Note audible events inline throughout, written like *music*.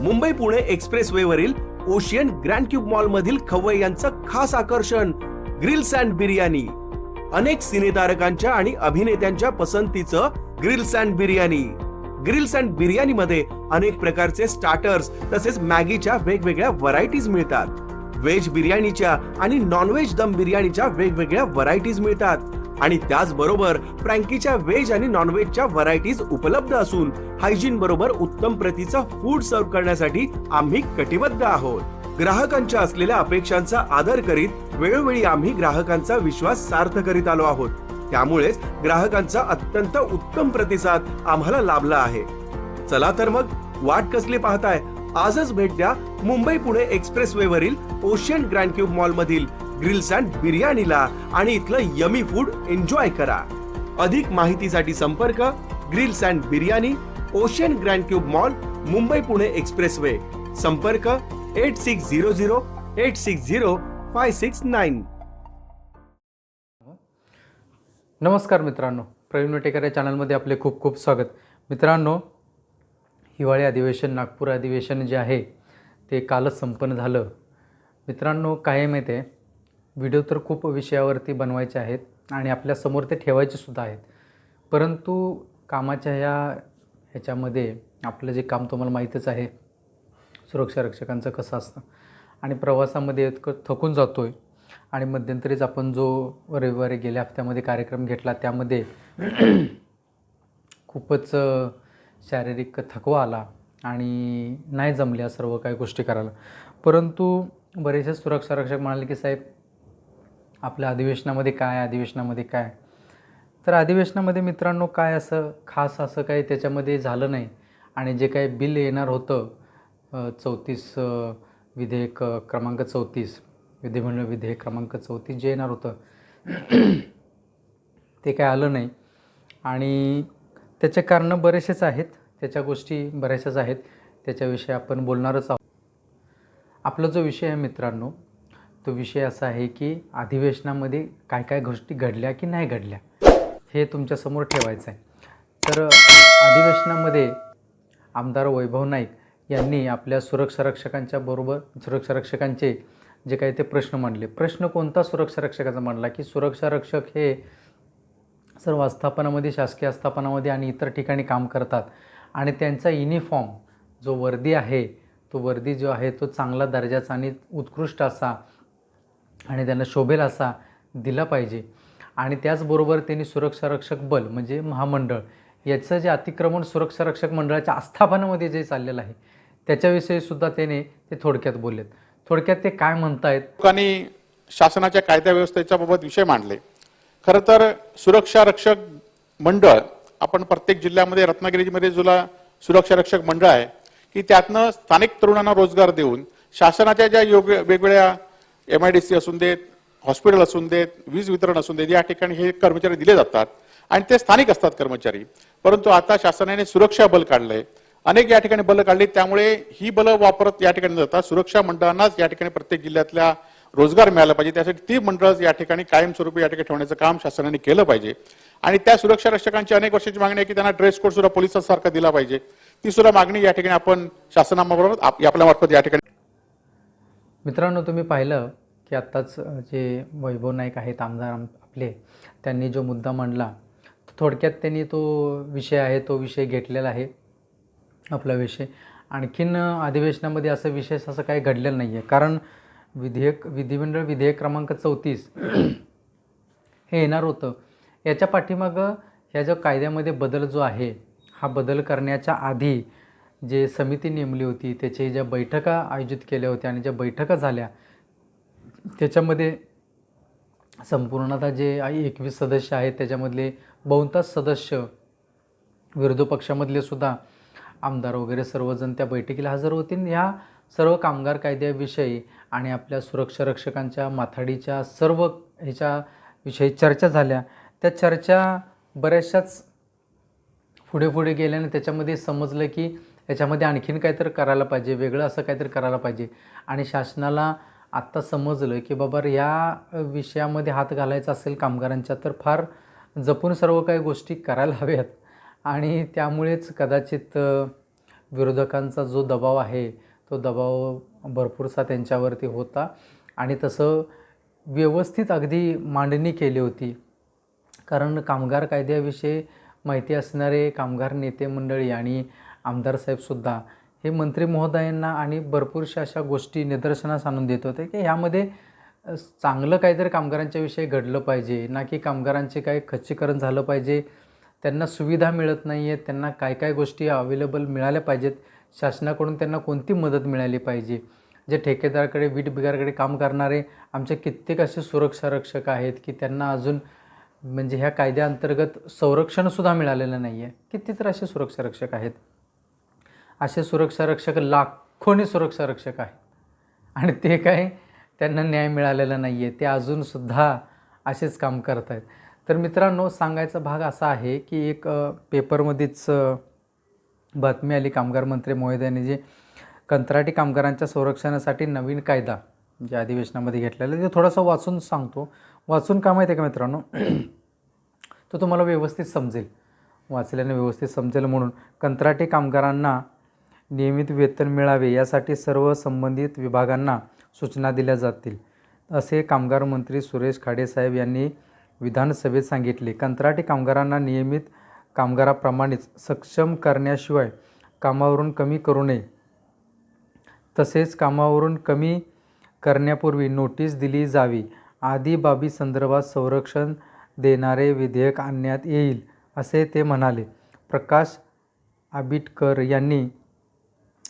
Mumbai Pune express वेवरील ocean grand cube mall मधील खवय्यांचं खास आकर्षण ग्रिल्स अँड बिर्याणी. अनेक सिनेतारकांच्या आणि अभिनेत्यांच्या पसंतीचं grills and biryani. Grills and biryani मध्ये अनेक प्रकारचे स्टार्टर्स तसेच मॅगीच्या वेगवेगळ्या व्हरायटीज मिळतात. व्हेज बिर्याणीच्या आणि नॉनव्हेज दम बिर्याणीच्या वेगवेगळ्या व्हरायटीज मिळतात. आणि त्याचबरोबर फ्रँकीच्या व्हेज आणि नॉनव्हेजच्या व्हरायटीज उपलब्ध असून हायजीन बरोबर उत्तम प्रतीचा फूड सर्व करण्यासाठी आम्ही कटिबद्ध आहोत. ग्राहकांच्या असलेल्या अपेक्षांचा आदर करीत वेळोवेळी आम्ही ग्राहकांचा विश्वास सार्थ करीत आलो आहोत. त्यामुळेच ग्राहकांचा अत्यंत उत्तम प्रतिसाद आम्हाला लाभला आहे. चला तर मग वाट कसली पाहताय? आजच भेट द्या मुंबई पुणे एक्सप्रेस वेवरील ओशियन ग्रँड क्यूब मॉल मधील ग्रिल्स अँड बिर्याणीला आणि इथलं यमी फूड एन्जॉय करा. अधिक माहितीसाठी संपर्क grills and biryani ocean grand cube mall Mumbai Pune express way संपर्क eight six zero zero eight six zero five six nine नमस्कार मित्रांनो प्रवीण वटेकर या चॅनलमध्ये आपले खूप खूप स्वागत. मित्रांनो हिवाळी अधिवेशन नागपूर अधिवेशन जे आहे ते कालच संपन्न झालं. मित्रांनो काय माहिती आहे? व्हिडिओ तर खूप विषयावरती बनवायचे आहेत आणि आपल्यासमोर ते ठेवायचे सुद्धा आहेत. परंतु कामाच्या ह्या ह्याच्यामध्ये आपलं जे काम तुम्हाला माहीतच आहे सुरक्षा रक्षकांचं कसं असतं. आणि प्रवासामध्ये इतकं थकून जातो आहे आणि मध्यंतरीच आपण जो रविवारी गेल्या हफ्त्यामध्ये कार्यक्रम घेतला त्यामध्ये खूपच शारीरिक थकवा आला आणि नाही जमल्या सर्व काही गोष्टी करायला. परंतु बरेचसे सुरक्षा रक्षक म्हणाले की साहेब आपल्या अधिवेशनामध्ये काय अधिवेशनामध्ये काय? तर अधिवेशनामध्ये मित्रांनो काय असं खास असं काही त्याच्यामध्ये झालं नाही. आणि जे काही बिल येणार होतं चौतीस विधेयक क्रमांक चौतीस विधिमंडळ विधेयक क्रमांक चौतीस जे येणार होतं *clears throat* ते काय आलं नाही. आणि त्याचे कारणं बरेचसेच आहेत. त्याच्या गोष्टी बऱ्याचशाच आहेत. त्याच्याविषयी आपण बोलणारच आहोत. आपला जो विषय आहे मित्रांनो तो विषय असा आहे की अधिवेशनामध्ये काय काय गोष्टी घडल्या की नाही घडल्या हे तुमच्यासमोर ठेवायचं आहे तर अधिवेशनामध्ये आमदार वैभव नाईक यांनी आपल्या सुरक्षा रक्षकांच्या बरोबर सुरक्षा रक्षकांचे जे काही ते प्रश्न मांडले. प्रश्न कोणता सुरक्षा रक्षकाचा मांडला? की सुरक्षा रक्षक हे सर्व आस्थापनामध्ये शासकीय आस्थापनामध्ये आणि इतर ठिकाणी काम करतात आणि त्यांचा युनिफॉर्म जो वर्दी आहे तो वर्दी जो आहे तो चांगला दर्जाचा आणि उत्कृष्ट असा आणि त्यांना शोभेल असा दिला पाहिजे. आणि त्याचबरोबर त्यांनी सुरक्षा रक्षक बल म्हणजे महामंडळ याचं जे अतिक्रमण सुरक्षा रक्षक मंडळाच्या आस्थापनामध्ये जे चाललेलं आहे त्याच्याविषयी सुद्धा त्याने ते थोडक्यात बोललेत. थोडक्यात ते काय म्हणतायत? लोकांनी शासनाच्या कायदा व्यवस्थेच्या बाबत विषय मांडले. खरं तर सुरक्षा रक्षक मंडळ आपण प्रत्येक जिल्ह्यामध्ये रत्नागिरीमध्ये जुला सुरक्षा रक्षक मंडळ आहे की त्यातनं स्थानिक तरुणांना रोजगार देऊन शासनाच्या ज्या योग्य वेगवेगळ्या एम आय डी सी असून देत हॉस्पिटल असून देत वीज वितरण असून देत या ठिकाणी हे कर्मचारी दिले जातात आणि ते स्थानिक असतात कर्मचारी. परंतु आता शासनाने सुरक्षा बल काढलंय. अनेक या ठिकाणी बल काढली त्यामुळे ही बलं वापरत या ठिकाणी जातात सुरक्षा मंडळांनाच या ठिकाणी प्रत्येक जिल्ह्यातल्या रोजगार मिळाला पाहिजे. त्यासाठी ती मंडळ या ठिकाणी कायमस्वरूपी या ठिकाणी ठेवण्याचं काम शासनाने केलं पाहिजे. आणि त्या सुरक्षा रक्षकांची अनेक वर्षाची मागणी आहे की त्यांना ड्रेस कोड सुद्धा पोलिसांसारखा दिला पाहिजे. ती सुद्धा मागणी या ठिकाणी आपण शासनाबरोबर आप- आपल्या मार्फत या ठिकाणी मित्रांनो तुम्ही पाहिलं की आत्ताच जे वैभव नाईक आहेत आमदार आपले त्यांनी जो मुद्दा मांडला तो थोडक्यात त्यांनी तो विषय आहे तो विषय घेतलेला आहे आपला विषय. आणखीन अधिवेशनामध्ये असं विशेष असं काही घडलेलं नाही आहे कारण विधेयक विधिमंडळ विधेयक क्रमांक चौतीस हे येणार होतं. याच्या पाठीमागं ह्या जो कायद्यामध्ये बदल जो आहे हा बदल करण्याच्या आधी जे समिती नेमली होती त्याचे ज्या बैठका आयोजित केल्या होत्या आणि ज्या बैठका झाल्या त्याच्यामध्ये संपूर्णतः जे एकवीस सदस्य आहेत त्याच्यामधले बहुतांश सदस्य विरोधी पक्षामधले सुद्धा आमदार वगैरे सर्वजण त्या बैठकीला हजर होतील. ह्या सर्व कामगार कायद्याविषयी आणि आपल्या सुरक्षा रक्षकांच्या माथाडीच्या सर्व ह्याच्या विषयी चर्चा झाल्या. त्या चर्चा बऱ्याचशाच पुढे पुढे गेल्याने त्याच्यामध्ये समजलं की याच्यामध्ये आणखीन काहीतरी करायला पाहिजे वेगळं असं काहीतरी करायला पाहिजे. आणि शासनाला आत्ता समजलं की बाबा या विषयामध्ये हात घालायचा असेल कामगारांच्या तर फार जपून सर्व काही गोष्टी करायला हव्यात. आणि त्यामुळेच कदाचित विरोधकांचा जो दबाव आहे तो दबाव भरपूरसा त्यांच्यावरती होता. आणि तसं व्यवस्थित अगदी मांडणी केली होती. कारण कामगार कायद्याविषयी माहिती असणारे कामगार नेते मंडळी आणि आमदार साहेबसुद्धा हे मंत्री महोदयांना आणि भरपूरशा अशा गोष्टी निदर्शनास आणून देत होते की ह्यामध्ये चांगलं काहीतरी कामगारांच्या विषयी घडलं पाहिजे ना की कामगारांचे काही खच्चीकरण झालं पाहिजे त्यांना सुविधा मिळत नाही आहेत त्यांना काय काय गोष्टी अवेलेबल मिळाल्या पाहिजेत शासनाकडून त्यांना कोणती मदत मिळाली पाहिजे जे ठेकेदाराकडे वीट बिगारकडे काम करणारे आमचे कित्येक असे सुरक्षा रक्षक आहेत की त्यांना अजून म्हणजे ह्या कायद्याअंतर्गत संरक्षणसुद्धा मिळालेलं नाही आहे किती तर असे सुरक्षा रक्षक आहेत. असे सुरक्षा रक्षक लाखोने सुरक्षा रक्षक आहेत. आणि ते काय त्यांना न्याय मिळालेला नाही आहे ते अजूनसुद्धा असेच काम करत आहेत तर मित्रांनो सांगायचा भाग असा आहे की एक पेपरमध्येच बातमी आली. कामगार मंत्री महोदयांनी जे कंत्राटी कामगारांच्या संरक्षणासाठी नवीन कायदा जे अधिवेशनामध्ये घेतलेला ते थोडंसं वाचून सांगतो. वाचून का माहिती आहे का मित्रांनो? तो तुम्हाला व्यवस्थित समजेल. वाचल्याने व्यवस्थित समजेल म्हणून. कंत्राटी कामगारांना नियमित वेतन मिळावे यासाठी सर्व संबंधित विभागांना सूचना दिल्या जातील असे कामगार मंत्री सुरेश खाडेसाहेब यांनी विधानसभेत सांगितले. कंत्राटी कामगारांना नियमित कामगाराप्रमाणेच सक्षम करण्याशिवाय कामावरून कमी करू नये. तसेच कामावरून कमी करण्यापूर्वी नोटीस दिली जावी. आदी बाबी संदर्भात संरक्षण देणारे विधेयक आणण्यात येईल असे ते म्हणाले. प्रकाश आबिटकर यांनी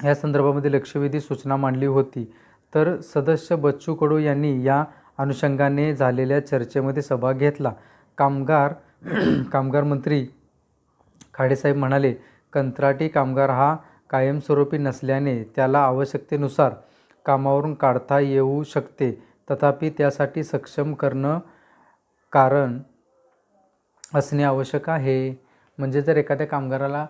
या संदर्भामध्ये लक्षवेधी सूचना मांडली होती. तर सदस्य बच्चू कडू यांनी या अनुषंगाने झालेल्या चर्चेमध्ये सहभाग घेतला. कामगार *clears throat* कामगार मंत्री खाडेसाहेब म्हणाले कंत्राटी कामगार हा कायमस्वरूपी नसल्याने त्याला आवश्यकतेनुसार कामावरून काढता येऊ शकते. तथापि त्यासाठी सक्षम करणं कारण असणे आवश्यक आहे. म्हणजे जर एखाद्या कामगाराला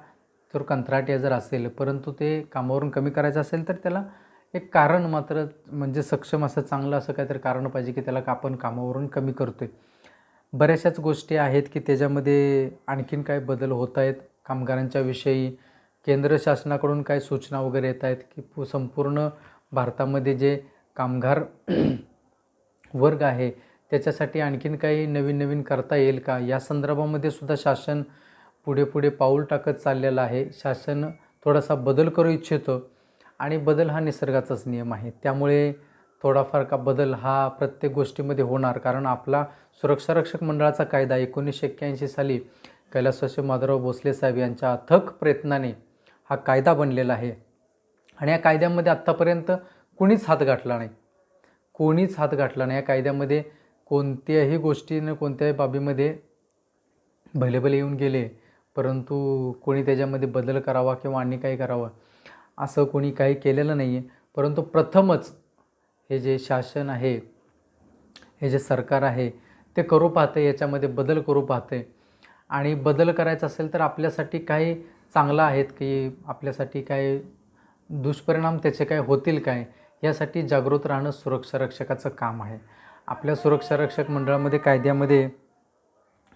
जर कंत्राटी जर असेल परंतु ते कामावरून कमी करायचं असेल तर त्याला एक कारण मात्र म्हणजे सक्षम असं चांगलं असं काहीतरी कारण पाहिजे की त्याला का आपण कामावरून कमी करतो आहे बऱ्याचशाच गोष्टी आहेत की त्याच्यामध्ये आणखीन काय बदल होत आहेत. कामगारांच्या विषयी केंद्र शासनाकडून काय सूचना वगैरे येत आहेत की संपूर्ण भारतामध्ये जे कामगार *clears throat* वर्ग आहे त्याच्यासाठी आणखीन काही नवीन नवीन करता येईल का? या संदर्भामध्ये सुद्धा शासन पुढे पुढे पाऊल टाकत चाललेलं आहे. शासन थोडासा बदल करू इच्छितं आणि बदल हा निसर्गाचाच नियम आहे. त्यामुळे थोडाफार का बदल हा प्रत्येक गोष्टीमध्ये होणार. कारण आपला सुरक्षारक्षक मंडळाचा कायदा एकोणीसशे एक्क्याऐंशी साली कैलासवासी माधवराव भोसले साहेब यांच्या अथक प्रयत्नाने हा कायदा बनलेला आहे. आणि या कायद्यामध्ये आत्तापर्यंत कुणीच हात गाठला नाही. कोणीच हात गाठला नाही. या कायद्यामध्ये कोणत्याही गोष्टीनं कोणत्याही बाबीमध्ये भले भले येऊन गेले परंतु कोणी त्याच्यामध्ये बदल करावा किंवा आणि काही करावं असं कोणी काही केलेलं नाही आहे परंतु प्रथमच हे जे शासन आहे हे जे सरकार आहे ते करू पाहते याच्यामध्ये बदल करू पाहते. आणि बदल करायचा असेल तर आपल्यासाठी काही चांगलं आहेत की आपल्यासाठी काय दुष्परिणाम त्याचे काय होतील काय यासाठी जागृत राहणं सुरक्षा रक्षकाचं काम आहे. आपल्या सुरक्षा रक्षक मंडळामध्ये कायद्यामध्ये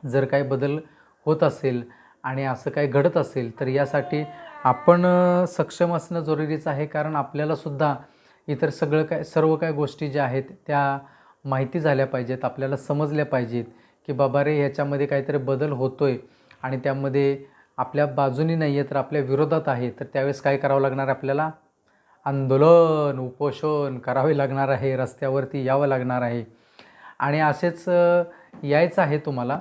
जर काही बदल होत असेल आणि असं काही घडत असेल तर यासाठी आपण सक्षम असणं जरुरीचं आहे. कारण आपल्यालासुद्धा इतर सगळं काय सर्व काय गोष्टी ज्या आहेत त्या माहिती झाल्या पाहिजेत आपल्याला समजल्या पाहिजेत की बाबा रे ह्याच्यामध्ये काहीतरी बदल होतो आहे आणि त्यामध्ये आपल्या बाजूनी नाही आहे तर आपल्या विरोधात आहे. तर त्यावेळेस काय करावं लागणार आपल्याला? आंदोलन उपोषण करावे लागणार आहे रस्त्यावरती यावं लागणार आहे. आणि असेच यायचं आहे तुम्हाला.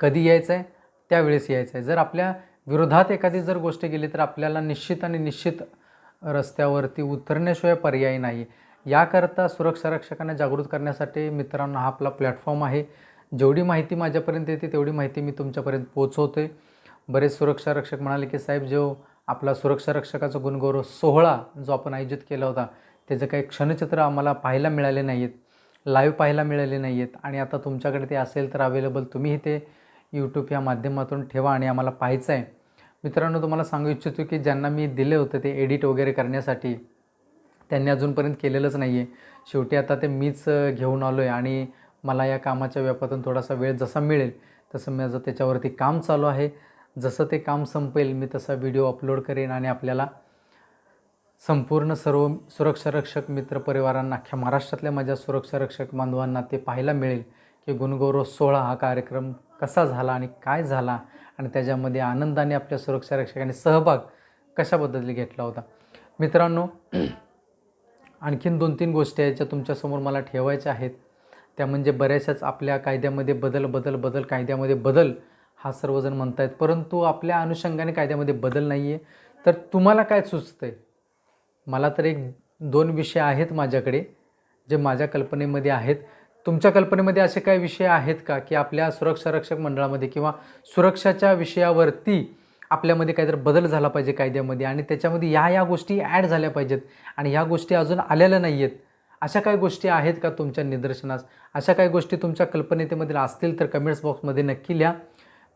कधी यायचं आहे त्यावेळेस यायचं आहे जर आपल्या विरोधात एखादी जर गोष्ट गेली तर आपल्याला निश्चित आणि निश्चित रस्त्यावरती उतरण्याशिवाय पर्याय नाही. याकरता सुरक्षा रक्षकांना जागृत करण्यासाठी मित्रांनो हा आपला प्लॅटफॉर्म आहे. जेवढी माहिती माझ्यापर्यंत येते तेवढी माहिती मी तुमच्यापर्यंत पोचवते बरेच सुरक्षा रक्षक म्हणाले की साहेब जो आपला सुरक्षा रक्षकाचा गुणगौरव सोहळा जो आपण आयोजित केला होता त्याचं काही क्षणचित्र आम्हाला पाहायला मिळाले नाही आहेत लाईव्ह पाहायला मिळाले नाही आहेत आणि आता तुमच्याकडे ते असेल तर अवेलेबल तुम्हीही ते यूट्यूब या माध्यमातून ठेवा आणि आम्हाला पाहायचं आहे. मित्रांनो तुम्हाला सांगू इच्छितो की ज्यांना मी दिले होते ते एडिट वगैरे करण्यासाठी त्यांनी अजूनपर्यंत केलेलंच नाही आहे शेवटी आता ते मीच घेऊन आलो आहे आणि मला या कामाच्या व्यापातून थोडासा वेळ जसा मिळेल तसं माझं त्याच्यावरती काम चालू आहे. जसं ते काम संपेल मी तसा व्हिडिओ अपलोड करेन आणि आपल्याला संपूर्ण सर्व सुरक्षारक्षक मित्रपरिवारांना मित्र परिवारांना अख्ख्या महाराष्ट्रातल्या माझ्या सुरक्षारक्षक बांधवांना ते पाहायला मिळेल. की गुणगौरव सोहळा हा कार्यक्रम कसा झाला आणि काय झाला? आणि त्याच्यामध्ये आनंदाने आपल्या सुरक्षा रक्षकांनी सहभाग कशा पद्धतीने घेतला होता? मित्रांनो आणखीन दोन तीन गोष्टी आहेत ज्या तुमच्यासमोर मला ठेवायच्या आहेत. त्या म्हणजे बऱ्याचशाच आपल्या कायद्यामध्ये बदल बदल बदल कायद्यामध्ये बदल हा सर्वजण म्हणतायत. परंतु आपल्या अनुषंगाने कायद्यामध्ये बदल नाही आहे तर तुम्हाला काय सुचतं आहे मला तर एक दोन विषय आहेत माझ्याकडे जे माझ्या कल्पनेमध्ये आहेत. तुमच्या कल्पनेमध्ये असे काही विषय आहेत का की आपल्या सुरक्षा रक्षक मंडळामध्ये किंवा सुरक्षाच्या विषयावरती आपल्यामध्ये काहीतरी बदल झाला पाहिजे कायद्यामध्ये आणि त्याच्यामध्ये या या गोष्टी ॲड झाल्या पाहिजेत आणि ह्या गोष्टी अजून आलेल्या नाही आहेत अशा काही गोष्टी आहेत का तुमच्या निदर्शनास? अशा काही गोष्टी तुमच्या कल्पनेतेमधील असतील तर कमेंट्स बॉक्समध्ये नक्की लिहा.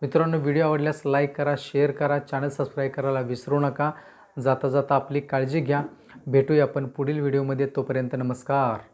मित्रांनो व्हिडिओ आवडल्यास लाईक करा शेअर करा चॅनल सबस्क्राईब करायला विसरू नका. जाता जाता आपली काळजी घ्या. भेटूया आपण पुढील व्हिडिओमध्ये. तोपर्यंत नमस्कार.